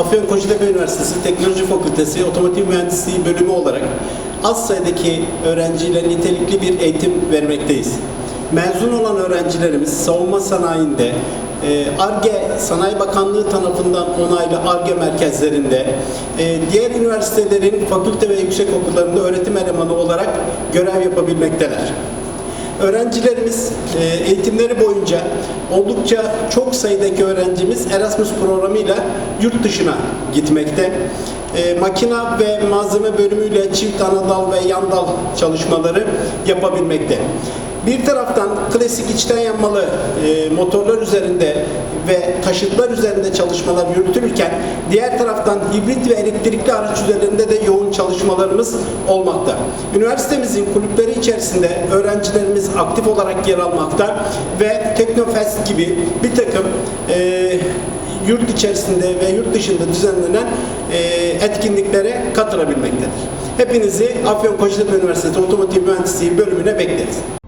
Afyon Kocatepe Üniversitesi Teknoloji Fakültesi Otomotiv Mühendisliği bölümü olarak az sayıdaki öğrenciyle nitelikli bir eğitim vermekteyiz. Mezun olan öğrencilerimiz savunma sanayinde, e, ARGE Sanayi Bakanlığı tarafından onaylı ARGE merkezlerinde, e, diğer üniversitelerin fakülte ve yüksek okullarında öğretim elemanı olarak görev yapabilmekteler. Öğrencilerimiz e, eğitimleri boyunca oldukça çok sayıdaki öğrencimiz Erasmus programıyla yurt dışına gitmekte. E, makina ve malzeme bölümüyle çift anadal ve yan dal çalışmaları yapabilmekte. Bir taraftan klasik içten yanmalı e, motorlar üzerinde ve taşıtlar üzerinde çalışmalar yürütülürken diğer taraftan hibrit ve elektrikli araç üzerinde de yoğun çalışmalarımız olmakta. Üniversitemizin kulüpleri içerisinde öğrencilerimiz aktif olarak yer almakta ve Teknofest gibi bir takım e, yurt içerisinde ve yurt dışında düzenlenen e, etkinliklere katılabilmektedir. Hepinizi Afyon Kocatepe Üniversitesi Otomotiv Mühendisliği bölümüne bekleriz.